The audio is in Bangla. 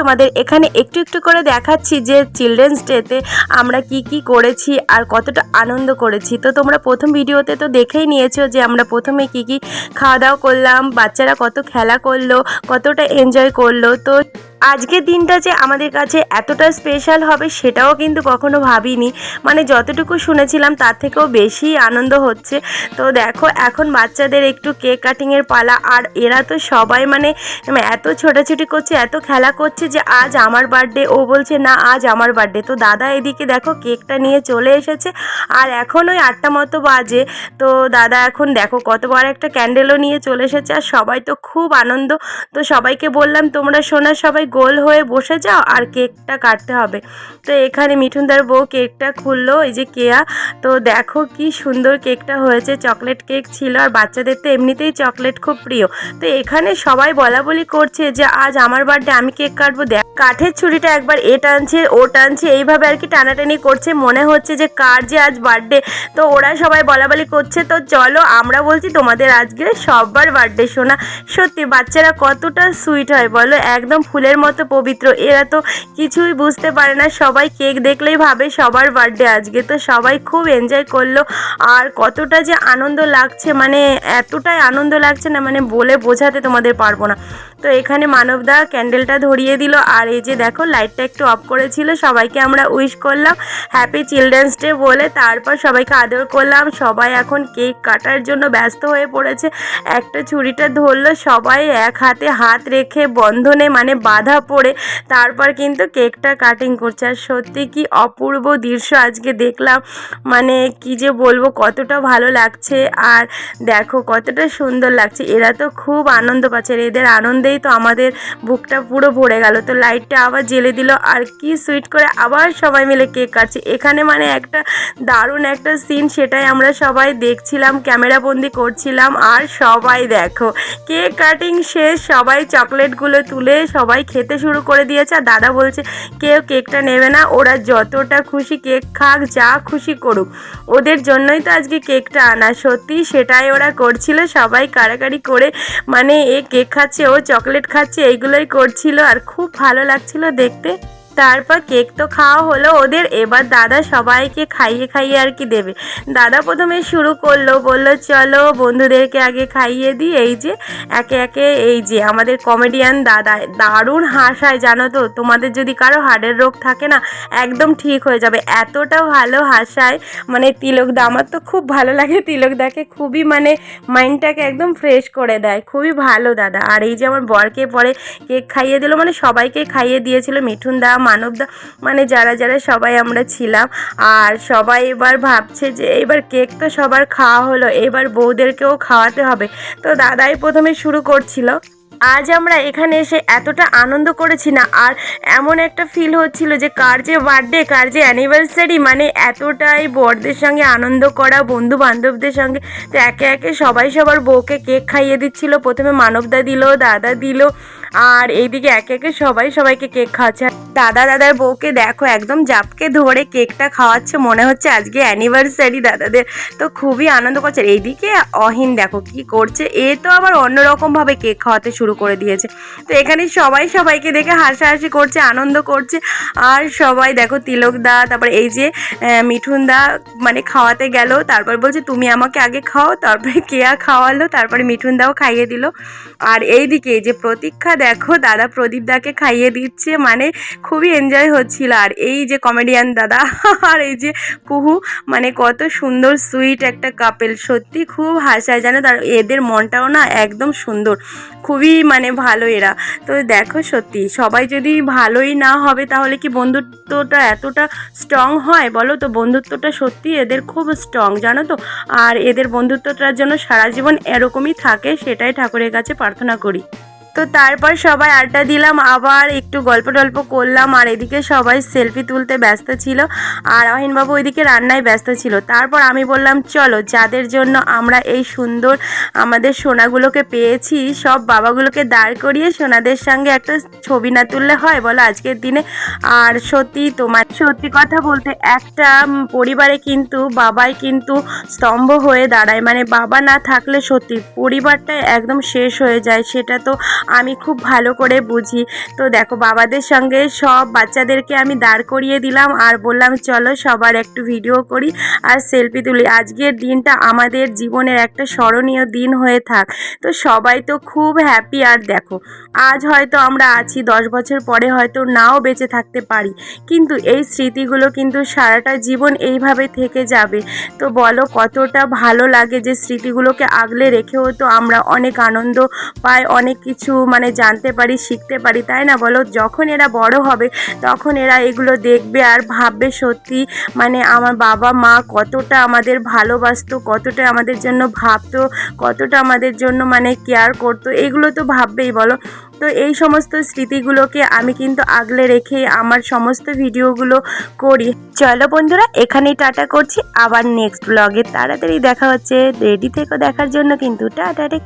তোমাদের এখানে একটু একটু করে দেখাচ্ছি যে চিলড্রেন্স ডেতে আমরা কি কি করেছি আর কতটা আনন্দ করেছি। তো তোমরা প্রথম ভিডিওতে তো দেখেই নিয়েছো যে আমরা প্রথমে কি কি খাওয়া দাওয়া করলাম, বাচ্চারা কত খেলা করল, কতটা এনজয় করল। তো আজকের দিনটা যে আমাদের কাছে এতটা স্পেশাল হবে সেটাও কিন্তু কখনো ভাবিনি। মানে যতটুকু শুনেছিলাম তার থেকেও বেশি আনন্দ হচ্ছে। তো দেখো, এখন বাচ্চাদের একটু কেক কাটিংয়ের পালা। আর এরা তো সবাই মানে এত ছোটাছুটি করছে, এত খেলা করছে যে আজ আমার বার্থডে ও বলছে না, আজ আমার বার্থডে তো দাদা এদিকে দেখো কেকটা নিয়ে চলে এসেছে। আর এখন ওই আটটা মতো বাজে। তো দাদা এখন দেখো কত বড় একটা ক্যান্ডেলও নিয়ে চলে এসেছে। আর সবাই তো খুব আনন্দ। তো সবাইকে বললাম, তোমরা শোনা সবাই গোল হয়ে বসে যাও আর কেকটা কাটতে হবে। তো এখানে মিঠুনদার বউ কেকটা খুললো, এই যে কেয়া। তো দেখো কি সুন্দর কেকটা হয়েছে, চকলেট কেক ছিল আর বাচ্চাদের তো এমনিতেই চকলেট খুব প্রিয়। তো এখানে সবাই বলা বলি করছে যে, আজ আমার বার্থডে, আমি কেক কাটবো। দেখ, কাঠের ছুরিটা একবার এ টানছে, ও টানছে, এইভাবে আর কি টানাটানি করছে। মনে হচ্ছে যে, কার যে আজ বার্থডে। তো ওরা সবাই বলা বলি করছে, তো চলো, আমরা বলছি তোমাদের আজকে সববার বার্থডে শোনা সত্যি, বাচ্চারা কতটা সুইট হয় বলো, একদম ফুলের মতো পবিত্র। এরা তো কিছুই বুঝতে পারে না। সবাই কেক দেখলেই ভাবে সবার বার্থডে আজকে তো সবাই খুব এনজয় করল। আর কতটা যে আনন্দ লাগছে মানে এতটাই আনন্দ লাগছে না মানে বলে বোঝাতে তোমাদের পারব না। তো এখানে মানবদা ক্যান্ডেলটা ধরিয়ে দিল। আর এই যে দেখো লাইটটা একটু অফ করেছিল। সবাইকে আমরা উইশ করলাম। হ্যাপি চিলড্রেন্স ডে বলে তারপর সবাইকে আদর করলাম। সবাই এখন কেক কাটার জন্য ব্যস্ত হয়ে পড়েছে। একটা ছুরিটা ধরলো। সবাই এক হাতে হাত রেখে বন্ধনে মানে বাধা পড়ে তারপর কিন্তু কেকটা কাটিং করছে। আর সত্যি কি অপূর্ব দৃশ্য আজকে দেখলাম। মানে কি যে বলব, কতটা ভালো লাগছে। আর দেখো কতটা সুন্দর লাগছে। এরা তো খুব আনন্দ পাচ্ছে। এদের আনন্দেই তো আমাদের বুকটা পুরো ভরে গেল। তো লাইটটা আবার জেলে দিল। আর কি সুইট করে আবার সবাই মিলে কেক কাটছে। এখানে মানে একটা দারুণ একটা সিন সেটাই আমরা সবাই দেখছিলাম ক্যামেরাবন্দি করছিলাম। আর সবাই দেখো, কেক কাটিং শেষ। সবাই চকলেটগুলো তুলে সবাই খেতে শুরু করে দিয়েছে আর দাদা বলছে, কেউ কেকটা নেবে না, ওরা যতটা খুশি কেক খাক, যা খুশি করুক। ওদের জন্যই তো আজকে কেকটা আনা। সত্যি সেটাই ওরা করছিল, সবাই কাড়াকাড়ি করে মানে এ কেক খাচ্ছে, ও চকলেট খাচ্ছে, এইগুলোই করছিল আর খুব ভালো লাগছিল দেখতে। তারপর কেক তো খাওয়া হলো ওদের, এবার দাদা সবাইকে খাইয়ে খাইয়ে আর কি দেবে। দাদা প্রথমে শুরু করল, বলল, চলো বন্ধুদেরকে আগে খাইয়ে দিই, এই যে, একে একে, এই যে, আমাদের কমেডিয়ান দাদা, দারুণ হাসায়, জানো তো? তোমাদের যদি কারও হার্টের রোগ থাকে না, একদম ঠিক হয়ে যাবে। এতটা ভালো হাসায় মানে তিলকদা আমার তো খুব ভালো লাগে তিলকদাকে খুবই মানে মাইন্ডটাকে একদম ফ্রেশ করে দেয়, খুবই ভালো দাদা। আর এই যে, আমার বরকে পরে কেক খাইয়ে দিল মানে সবাইকে খাইয়ে দিয়েছিল মিঠুন দা মানবদা মানে যারা যারা সবাই আমরা ছিলাম। আর সবাই এবার ভাবছে যে এবার কেক তো সবার খাওয়া হলো, এবার বউদেরকেও খাওয়াতে হবে। তো দাদাই প্রথমে শুরু করছিল। আজ আমরা এখানে এসে এতটা আনন্দ করেছি না, আর এমন একটা ফিল হচ্ছিল যে কার যে বার্থডে কার যে অ্যানিভার্সারি মানে এতটাই বরদের সঙ্গে আনন্দ করা বন্ধু বান্ধবদের সঙ্গে। তো একে একে সবাই সবার বউকে কেক খাইয়ে দিচ্ছিল। প্রথমে মানবদা দিল, দাদা দিল আর এইদিকে একে একে সবাই সবাইকে কেক খাওয়াচ্ছে। দাদা দাদার বউকে দেখো একদম জাপকে ধরে কেকটা খাওয়াচ্ছে, মনে হচ্ছে আজকে অ্যানিভার্সারি দাদাদের। তো খুবই আনন্দ করছে। এইদিকে অহিন দেখো কি করছে, এ তো আবার অন্যরকমভাবে কেক খাওয়াতে শুরু করে দিয়েছে। তো এখানে সবাই সবাইকে দেখে হাসাহাসি করছে, আনন্দ করছে। আর সবাই দেখো তিলক দা, তারপর এই যে মিঠুন দা মানে খাওয়াতে গেল। তারপর বলছে, তুমি আমাকে আগে খাও। তারপরে কেয়া খাওয়ালো, তারপরে মিঠুন দাও খাইয়ে দিল। আর এইদিকে এই যে প্রতীক্ষা দেখো, দাদা প্রদীপ দাকে খাইয়ে দিচ্ছে। মানে খুবই এনজয় হচ্ছিল। আর এই যে কমেডিয়ান দাদা, আর এই যে কুহু মানে কত সুন্দর সুইট একটা কাপেল সত্যি খুব হাসায় জানো তার এদের মনটাও না একদম সুন্দর। খুবই মানে ভালো এরা। তো দেখো সত্যি, সবাই যদি ভালোই না হবে, তাহলে কি বন্ধুত্বটা এতটা স্ট্রং হয়? বলো তো, বন্ধুত্বটা সত্যি এদের খুব স্ট্রং জানো তো? আর এদের বন্ধুত্বটার জন্য সারা জীবন এরকমই থাকে, সেটাই ঠাকুরের কাছে প্রার্থনা করি। তো তারপর সবাই আড্ডা দিলাম, আবার একটু গল্প টল্প করলাম, আর এদিকে সবাই সেলফি তুলতে ব্যস্ত ছিল, আর অহিনবাবু ওইদিকে রান্নায় ব্যস্ত ছিল। তারপর আমি বললাম, চলো, যাদের জন্য আমরা এই সুন্দর আমাদের সোনাগুলোকে পেয়েছি, সব বাবাগুলোকে দাঁড় করিয়ে সোনাদের সঙ্গে একটা ছবি না তুললে হয় বলো আজকের দিনে? আর সত্যি তোমার সত্যি কথা বলতে একটা পরিবারে কিন্তু বাবাই কিন্তু স্তম্ভ হয়ে দাঁড়ায়। মানে বাবা না থাকলে সত্যি পরিবারটা একদম শেষ হয়ে যায়, সেটা তো আমি খুব ভালো করে বুঝি। তো দেখো, বাবাদের সঙ্গে সব বাচ্চাদেরকে আমি দাঁড় করিয়ে দিলাম আর বললাম, চলো সবার একটু ভিডিও করি আর সেলফি তুলি। আজকের দিনটা আমাদের জীবনের একটা স্মরণীয় দিন হয়ে থাক। তো সবাই তো খুব হ্যাপি আর দেখো, আজ হয়তো আমরা আছি, দশ বছর পরে হয়তো নাও বেঁচে থাকতে পারি। কিন্তু এই স্মৃতিগুলো কিন্তু সারাটা জীবন এইভাবে থেকে যাবে। তো বলো, কতটা ভালো লাগে যে স্মৃতিগুলোকে আগলে রেখেও তো আমরা অনেক আনন্দ পাই, অনেক কিছু মানে জানতে পারি, শিখতে পারি, তাই না বলো? যখন এরা বড় হবে, তখন এরা এগুলো দেখবে আর ভাববে সত্যি মানে আমার বাবা মা কতটা আমাদের ভালোবাসতো, কতটা আমাদের জন্য ভাবতো, কতটা আমাদের জন্য মানে কেয়ার করতো, এগুলো তো ভাববেই বলো। তো এই সমস্ত স্মৃতিগুলোকে আমি কিন্তু আগলে রেখে আমার সমস্ত ভিডিওগুলো করি। চলো বন্ধুরা, এখানেই টাটা করছি। আবার নেক্সট ব্লগে তাড়াতাড়ি দেখা হচ্ছে। রেডি থেকে দেখার জন্য কিন্তু টাটা টেক